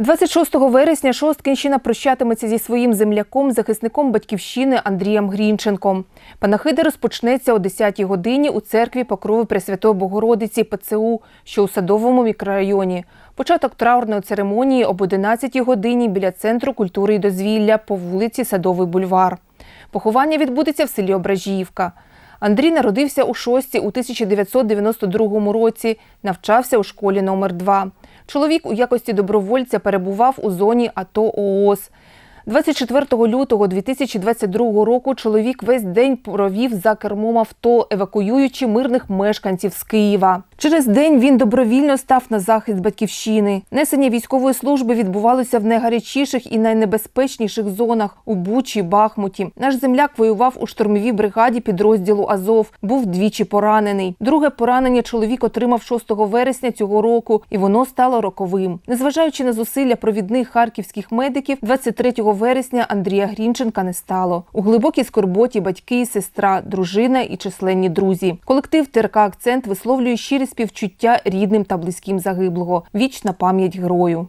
26 вересня Шосткінщина прощатиметься зі своїм земляком, захисником батьківщини Андрієм Грінченком. Панахида розпочнеться о 10-й годині у церкві Покрови Пресвятої Богородиці ПЦУ, що у садовому мікрорайоні. Початок траурної церемонії об 11-й годині біля центру культури і дозвілля по вулиці Садовий бульвар. Поховання відбудеться в селі Ображіївка. Андрій народився у Шості у 1992 році, навчався у школі номер 2 Чоловік у якості добровольця перебував у зоні АТО ООС. 24 лютого 2022 року чоловік весь день провів за кермом авто, евакуюючи мирних мешканців з Києва. Через день він добровільно став на захист батьківщини. Несення військової служби відбувалося в найгарячіших і найнебезпечніших зонах у Бучі, Бахмуті. Наш земляк воював у штурмовій бригаді підрозділу Азов. Був двічі поранений. Друге поранення чоловік отримав 6 вересня цього року, і воно стало роковим. Незважаючи на зусилля провідних харківських медиків, 23 вересня Андрія Грінченка не стало. У глибокій скорботі батьки, сестра, дружина і численні друзі. Колектив ТРК Акцент висловлює щирі співчуття рідним та близьким загиблого. Вічна пам'ять герою.